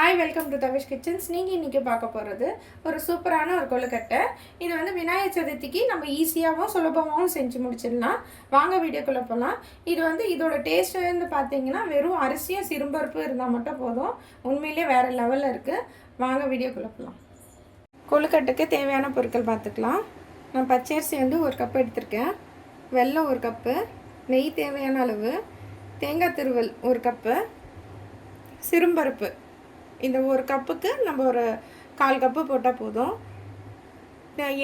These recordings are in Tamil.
Hi welcome to Tavish kitchens நீங்கள் இன்றைக்கி பார்க்க போகிறது ஒரு சூப்பரான ஒரு கொழுக்கட்டை. இது வந்து விநாயகர் சதுர்த்திக்கு நம்ம ஈஸியாகவும் சுலபமாகவும் செஞ்சு முடிச்சிடலாம். வாங்க வீடியோக்குள்ளே போகலாம் இது வந்து இதோட டேஸ்ட் வந்து பார்த்தீங்கன்னா வெறும் அரிசியும் சிறுபருப்பு இருந்தால் மட்டும் போதும். உண்மையிலே வேறு லெவலில் இருக்குது வாங்க வீடியோக்குள்ளே போகலாம் கொழுக்கட்டைக்கு தேவையான பொருட்கள் பார்த்துக்கலாம். நான் பச்சரிசி வந்து ஒரு கப் எடுத்திருக்கேன். வெல்லம் ஒரு கப்பு நெய் தேவையான அளவு தேங்காய் திருவல் ஒரு கப்பு சிறும்பருப்பு இந்த ஒரு கப்புக்கு நம்ம ஒரு கால் கப்பு போட்டால் போதும்.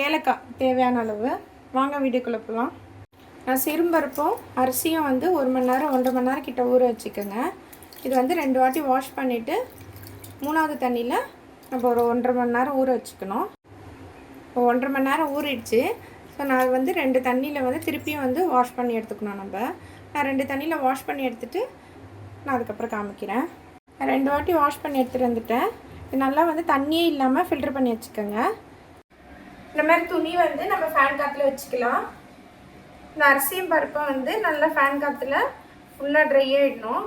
ஏலக்காய் தேவையான அளவு. வாங்க வீடியோக்குள்ளே போகலாம் நான் சிறும்பருப்பும் அரிசியும் வந்து ஒரு மணி நேரம் ஒன்றரை மணி நேரம் கிட்ட ஊற வச்சுக்கோங்க. இது வந்து ரெண்டு வாட்டி வாஷ் பண்ணிவிட்டு மூணாவது தண்ணியில் நம்ம ஒரு ஒன்றரை மணி நேரம் ஊற வச்சுக்கணும். இப்போ ஒன்றரை மணி நேரம் ஊறிடுச்சு. ஸோ நான் வந்து ரெண்டு தண்ணியில் வந்து திருப்பியும் வந்து வாஷ் பண்ணி எடுத்துக்கணும் நம்ம. நான் ரெண்டு தண்ணியில் வாஷ் பண்ணி எடுத்துகிட்டு நான் அதுக்கப்புறம் காமிக்கிறேன். ரெண்டு வாட்டி வாஷ் பண்ணி எடுத்துகிட்டு வந்துட்டேன். இது நல்லா வந்து தண்ணியே இல்லாமல் ஃபில்டர் பண்ணி வச்சுக்கோங்க. இந்த மாதிரி துணி வந்து நம்ம ஃபேன் காற்றுல வச்சுக்கலாம். இந்த அரிசியும் பருப்பும் வந்து நல்லா ஃபேன் காற்றுல ஃபுல்லாக ட்ரை ஆகிடணும்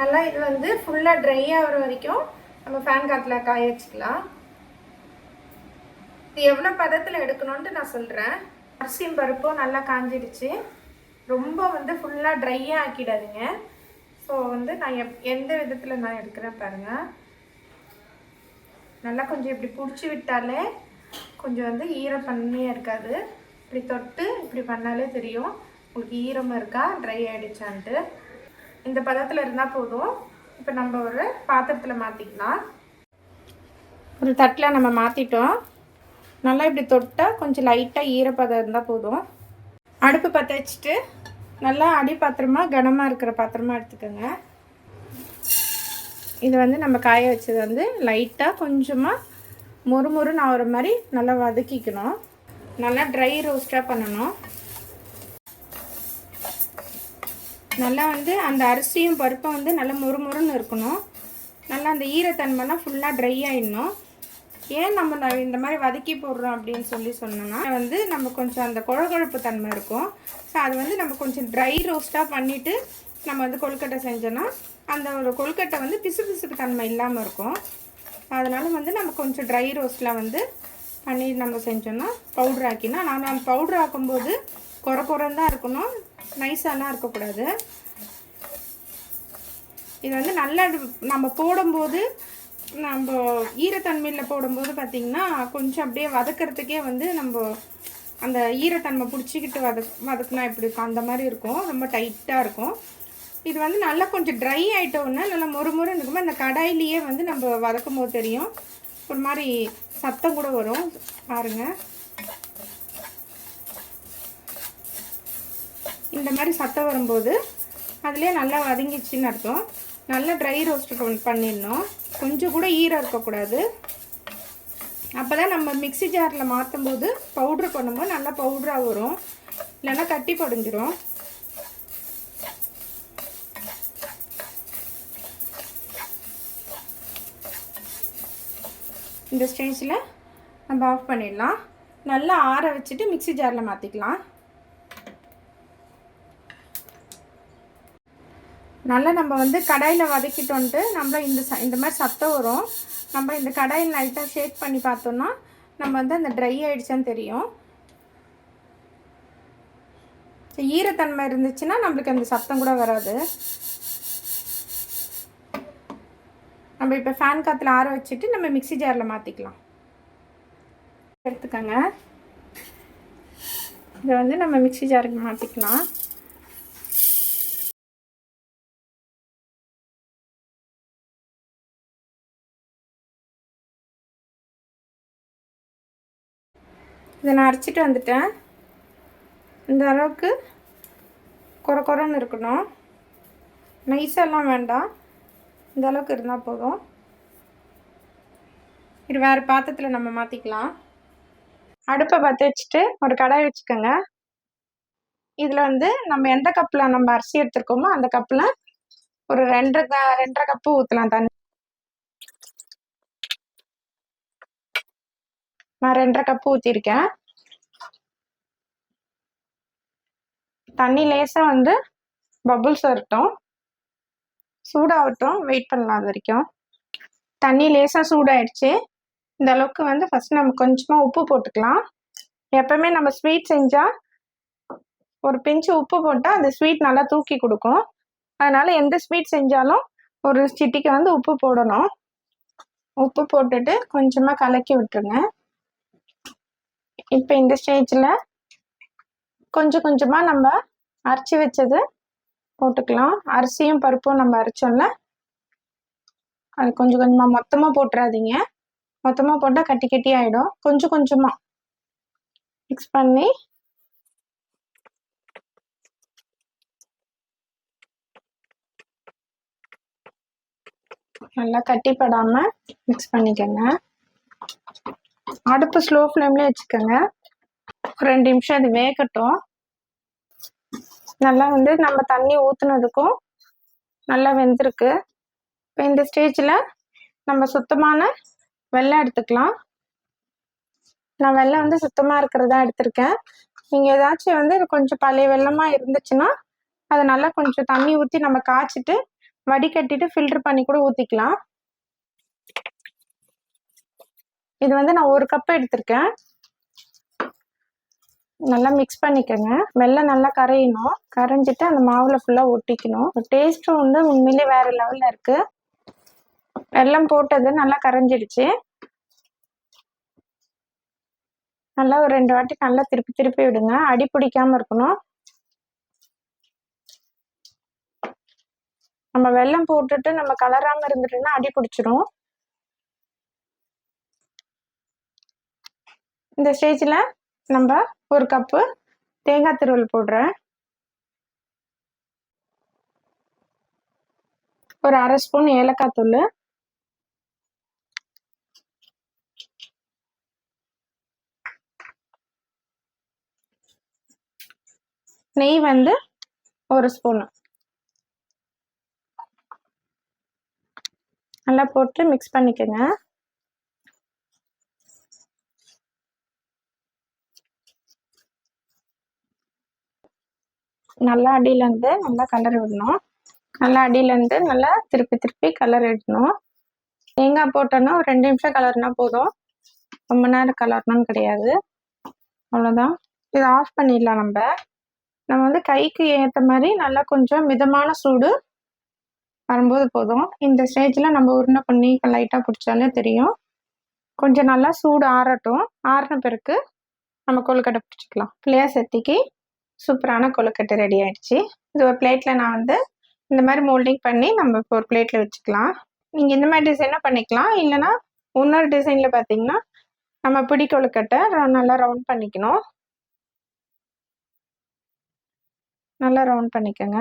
நல்லா இது வந்து ஃபுல்லாக ட்ரை ஆகிற வரைக்கும் நம்ம ஃபேன் காற்றுல காய வச்சுக்கலாம். இது எவ்வளோ பதத்தில் எடுக்கணும்ன்ட்டு நான் சொல்கிறேன் அரிசியும் பருப்பும் நல்லா காஞ்சிடுச்சு. ரொம்ப வந்து ஃபுல்லாக ட்ரையாக ஆக்கிடாதீங்க. ஸோ வந்து நான் எப் எந்த விதத்தில் நான் எடுக்கிறேன் பாருங்கள் நல்லா கொஞ்சம் இப்படி பிடிச்சி விட்டாலே கொஞ்சம் வந்து ஈரம் பண்ணியே இருக்காது. இப்படி தொட்டு இப்படி பண்ணாலே தெரியும். உங்களுக்கு ஈரம் இருக்கா ட்ரை ஆகிடுச்சான்ட்டு இந்த பதத்தில் இருந்தால் போதும். இப்போ நம்ம ஒரு பாத்திரத்தில் மாற்றிக்கலாம் ஒரு தட்டில் நம்ம மாற்றிட்டோம் நல்லா இப்படி தொட்டால் கொஞ்சம் லைட்டாக ஈரப்பதம் இருந்தால் போதும். அடுப்பு பற்ற வச்சுட்டு நல்லா அடி பாத்திரமாக கனமாக இருக்கிற பாத்திரமாக எடுத்துக்கோங்க. இது வந்து நம்ம காய வச்சது வந்து லைட்டாக கொஞ்சமாக மொறுமொறுன்னு ஆகிற மாதிரி நல்லா வதக்கிக்கணும். நல்லா ட்ரை ரோஸ்ட்டாக பண்ணணும். நல்லா வந்து அந்த அரிசியும் பருப்பும் வந்து நல்லா மொறுமொறுன்னு இருக்கணும். நல்லா அந்த ஈரத்தன்மைலாம் ஃபுல்லாக ட்ரை ஆகிடணும் ஏன் நம்ம இந்த மாதிரி வதக்கி போடுறோம் அப்படின்னு சொல்லி சொன்னோம்னா வந்து நம்ம கொஞ்சம் அந்த குழகுழப்பு தன்மை இருக்கும். ஸோ அது வந்து நம்ம கொஞ்சம் ட்ரை ரோஸ்ட்டாக பண்ணிவிட்டு நம்ம வந்து கொழுக்கட்டை செஞ்சோன்னா அந்த ஒரு கொழுக்கட்டை வந்து பிசு பிசுப்பு தன்மை இல்லாமல் இருக்கும். அதனால் வந்து நம்ம கொஞ்சம் ட்ரை ரோஸ்ட்டில் வந்து பண்ணி நம்ம செஞ்சோன்னா பவுட்ரு ஆக்கினா நான் பவுட்ரு ஆக்கும்போது குறை குறைன்னு தான் இருக்கணும் நைஸாலாம் இருக்கக்கூடாது. இது வந்து நல்லா நம்ம போடும்போது நம்ம ஈரத்தன்மையில் போடும்போது பார்த்திங்கன்னா கொஞ்சம் அப்படியே வதக்கிறதுக்கே வந்து நம்ம அந்த ஈரத்தன்மை பிடிச்சிக்கிட்டு வதக் வதக்குனா எப்படி இருக்கும்? அந்த மாதிரி இருக்கும். ரொம்ப டைட்டாக இருக்கும். இது வந்து நல்லா கொஞ்சம் ட்ரை ஆகிட்டோன்னா நல்லா மொறு மொறுன்னு இருக்கும்போது அந்த கடாயிலேயே வந்து நம்ம வதக்கும் போது தெரியும். ஒரு மாதிரி சத்தம் கூட வரும். பாருங்கள் இந்த மாதிரி சத்தம் வரும்போது அதுலேயே நல்லா வதங்கிச்சின்னு அர்த்தம். நல்லா ட்ரை ரோஸ்ட் பண்ணிடணும். கொஞ்சம் கூட ஈரம் இருக்கக்கூடாது. அப்போ தான் நம்ம மிக்ஸி ஜாரில் மாற்றும் போது பவுட்ரு பண்ணும்போது நல்லா பவுட்ராக வரும். இல்லைன்னா கட்டி படிஞ்சிடும் இந்த ஸ்டேஜில் நம்ம ஆஃப் பண்ணிடலாம். நல்லா ஆற வச்சுட்டு மிக்ஸி ஜாரில் மாற்றிக்கலாம் நல்லா நம்ம வந்து கடாயில் வதக்கிட்டோன்ட்டு நம்ம இந்த ச இந்த மாதிரி சத்தம் வரும். நம்ம இந்த கடாயில் லைட்டாக ஷேக் பண்ணி பார்த்தோன்னா நம்ம வந்து அந்த ட்ரை ஆகிடுச்சான்னு தெரியும். ஈரத்தன்மை இருந்துச்சுன்னா நம்மளுக்கு அந்த சத்தம் கூட வராது. நம்ம இப்போ ஃபேன் காற்றுல ஆற வச்சுட்டு நம்ம மிக்ஸி ஜாரில் மாற்றிக்கலாம் எடுத்துக்கோங்க. இதை வந்து நம்ம மிக்ஸி ஜாருக்கு மாற்றிக்கலாம் இதை நான் அரைச்சிட்டு வந்துட்டேன். இந்த அளவுக்கு குறை குறைன்னு இருக்கணும். நைஸெல்லாம் வேண்டாம். இந்த அளவுக்கு இருந்தால் போதும். இது வேறு பாத்திரத்தில் நம்ம மாற்றிக்கலாம் அடுப்பை பற்ற வச்சுட்டு ஒரு கடாய் வச்சுக்கோங்க. இதில் வந்து நம்ம எந்த கப்பில் நம்ம அரிசி எடுத்துருக்கோமோ அந்த கப்பில் ஒரு ரெண்டரை க- ரெண்டரை கப்பு ஊற்றலாம் தண்ணி. நான் ரெண்டரை கப்பு ஊற்றிருக்கேன் தண்ணி லேசாக வந்து பபுள்ஸ் வரட்டும் சூடாகட்டும். வெயிட் பண்ணலாம் அது வரைக்கும். தண்ணி லேசாக சூடாயிடுச்சு. இந்த அளவுக்கு வந்து ஃபஸ்ட் நம்ம கொஞ்சமாக உப்பு போட்டுக்கலாம். எப்பவுமே நம்ம ஸ்வீட் செஞ்சால் ஒரு பிஞ்சு உப்பு போட்டால் அந்த ஸ்வீட் நல்லா தூக்கி கொடுக்கும். அதனால் எந்த ஸ்வீட் செஞ்சாலும் ஒரு சிட்டிக்கு வந்து உப்பு போடணும். உப்பு போட்டுட்டு கொஞ்சமாக கலக்கி விட்டுருங்க. இப்போ இந்த ஸ்டேஜில் கொஞ்சம் கொஞ்சமாக நம்ம அரைச்சி வச்சது போட்டுக்கலாம். அரிசியும் பருப்பும் நம்ம அரைச்சோம்ல அது கொஞ்சம் கொஞ்சமாக மொத்தமாக போட்டுறாதீங்க. மொத்தமாக போட்டால் கட்டி கட்டி ஆகிடும் கொஞ்சம் கொஞ்சமாக மிக்ஸ் பண்ணி நல்லா கட்டிப்படாமல் மிக்ஸ் பண்ணிக்கோங்க. அடுப்பு ஸ்லோ ஃப்ளேம்லேயே வச்சுக்கோங்க. ரெண்டு நிமிஷம் அது வேகட்டும். நல்லா வந்து நம்ம தண்ணி ஊற்றுனதுக்கும் நல்லா வெந்திருக்கு. இப்போ இந்த ஸ்டேஜில் நம்ம சுத்தமான வெள்ளம் எடுத்துக்கலாம். நான் வெள்ளம் வந்து சுத்தமாக இருக்கிறதா எடுத்திருக்கேன். நீங்கள் ஏதாச்சும் வந்து கொஞ்சம் பழைய வெள்ளமாக இருந்துச்சுன்னா அதை நல்லா கொஞ்சம் தண்ணி ஊற்றி நம்ம காய்ச்சிட்டு வடிகட்டிட்டு ஃபில்டர் பண்ணி கூட ஊற்றிக்கலாம் இது வந்து நான் ஒரு கப் எடுத்திருக்கேன். நல்லா மிக்ஸ் பண்ணிக்கோங்க. வெள்ளம் நல்லா கரையணும். கரைஞ்சிட்டு அந்த மாவில் ஃபுல்லாக ஒட்டிக்கணும். டேஸ்ட்டும் வந்து உண்மையிலே வேறு லெவலில் இருக்குது வெள்ளம் போட்டது நல்லா கரைஞ்சிடுச்சு. நல்லா ஒரு ரெண்டு வாட்டி நல்லா திருப்பி திருப்பி விடுங்க. அடி பிடிக்காமல் இருக்கணும். நம்ம வெள்ளம் போட்டுட்டு நம்ம கலராமல் இருந்துட்டுன்னா அடி பிடிச்சிரும். இந்த ஸ்டேஜில் நம்ம ஒரு கப்பு தேங்காய் திருவல் போடுறேன். ஒரு அரை ஸ்பூன் ஏலக்காய் தூள். நெய் வந்து ஒரு ஸ்பூனு நல்லா போட்டு மிக்ஸ் பண்ணிக்கோங்க. நல்லா அடியிலேருந்து நல்லா கலர் விடணும். நல்லா அடியிலேருந்து நல்லா திருப்பி திருப்பி கலர் விடணும் தேங்காய் போட்டோன்னா ஒரு ரெண்டு நிமிஷம் கலர்னா போதும். ரொம்ப நேரம் கலரணும்னு கிடையாது. அவ்வளோதான் இதை ஆஃப் பண்ணிடலாம் நம்ம. நம்ம வந்து கைக்கு ஏற்ற மாதிரி நல்லா கொஞ்சம் மிதமான சூடு வரும்போது போதும். இந்த ஸ்டேஜில் நம்ம உருண்டை பண்ணி லைட்டாக பிடிச்சாலே தெரியும். கொஞ்சம் நல்லா சூடு ஆறட்டும். ஆறின பிறகு நம்ம கொழுக்கட்டை பிடிச்சிக்கலாம். பிள்ளையா செத்திக்கு சூப்பரான கொழுக்கட்டை ரெடி ஆயிடுச்சு. இது ஒரு பிளேட்டில் நான் வந்து இந்த மாதிரி மோல்டிங் பண்ணி நம்ம இப்போ ஒரு பிளேட்டில் வச்சுக்கலாம். நீங்கள் இந்த மாதிரி டிசைனாக பண்ணிக்கலாம். இல்லைனா இன்னொரு டிசைனில் பார்த்தீங்கன்னா நம்ம பிடி கொழுக்கட்டை நல்லா ரவுண்ட் பண்ணிக்கணும். நல்லா ரவுண்ட் பண்ணிக்கோங்க.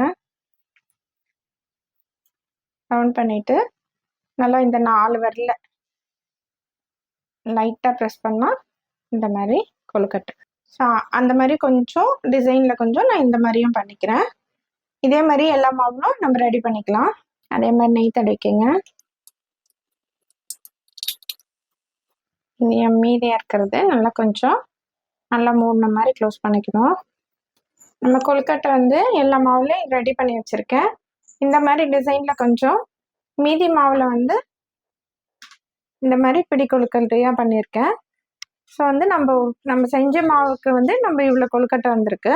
ரவுண்ட் பண்ணிவிட்டு நல்லா இந்த நாலு வரல லைட்டாக ப்ரெஸ் பண்ணால் இந்த மாதிரி கொழுக்கட்டை. ஸோ அந்த மாதிரி கொஞ்சம் டிசைனில் கொஞ்சம் நான் இந்த மாதிரியும் பண்ணிக்கிறேன். இதே மாதிரி எல்லா மாவுலும் நம்ம ரெடி பண்ணிக்கலாம். அதே மாதிரி நெய் தடவிக்கங்க. இது மீதியாக இருக்கிறது. நல்லா கொஞ்சம் நல்லா மூடின மாதிரி க்ளோஸ் பண்ணிக்கணும். நம்ம கொழுக்கட்டை வந்து எல்லா மாவுலையும் ரெடி பண்ணி வச்சுருக்கேன். இந்த மாதிரி டிசைனில் கொஞ்சம் மீதி மாவில் வந்து இந்த மாதிரி பிடி கொழுக்கட்டையாக பண்ணியிருக்கேன். ஸோ வந்து நம்ம நம்ம செஞ்ச மாவுக்கு வந்து நம்ம இவ்வளோ கொழுக்கட்டை வந்திருக்கு.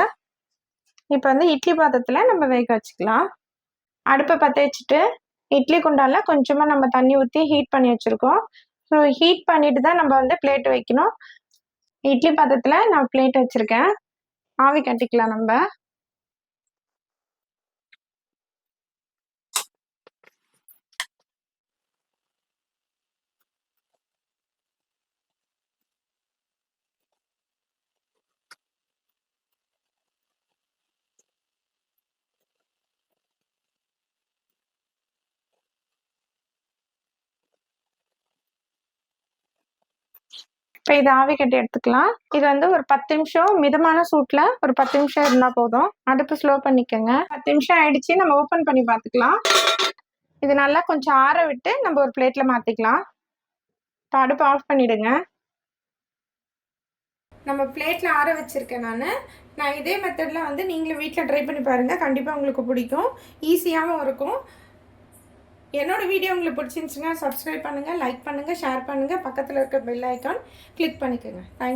இப்போ வந்து இட்லி பாத்திரத்தில் நம்ம வேக வச்சுக்கலாம். அடுப்பை பற்ற வச்சுட்டு இட்லி குண்டால கொஞ்சமாக நம்ம தண்ணி ஊற்றி ஹீட் பண்ணி வச்சுருக்கோம். ஸோ ஹீட் பண்ணிட்டு தான் நம்ம வந்து பிளேட் வைக்கணும். இட்லி பாத்திரத்தில் நான் பிளேட் வச்சுருக்கேன். ஆவி கட்டிக்கலாம் நம்ம. இப்போ இது ஆவி கட்டி எடுத்துக்கலாம். இது வந்து ஒரு பத்து நிமிஷம் மிதமான சூட்டில் ஒரு பத்து நிமிஷம் இருந்தால் போதும். அடுப்பு ஸ்லோ பண்ணிக்கோங்க. பத்து நிமிஷம் ஆயிடுச்சு நம்ம ஓப்பன் பண்ணி பார்த்துக்கலாம். இது நல்லா கொஞ்சம் ஆற விட்டு நம்ம ஒரு பிளேட்டில் மாற்றிக்கலாம் இப்போ அடுப்பு ஆஃப் பண்ணிவிடுங்க நம்ம பிளேட்டில் ஆற வச்சுருக்கேன் நான். நான் இதே மெத்தடில் வந்து நீங்களும் வீட்டில் ட்ரை பண்ணி பாருங்கள் கண்டிப்பாக உங்களுக்கு பிடிக்கும். ஈஸியாகவும் இருக்கும். என்னோட வீடியோ உங்களுக்கு பிடிச்சிருந்துச்சுன்னா சப்ஸ்கிரைப் பண்ணுங்கள் லைக் பண்ணுங்கள் ஷேர் பண்ணுங்கள் பக்கத்தில் இருக்க பெல் ஐக்கான் கிளிக் பண்ணிக்கோங்க. Thank you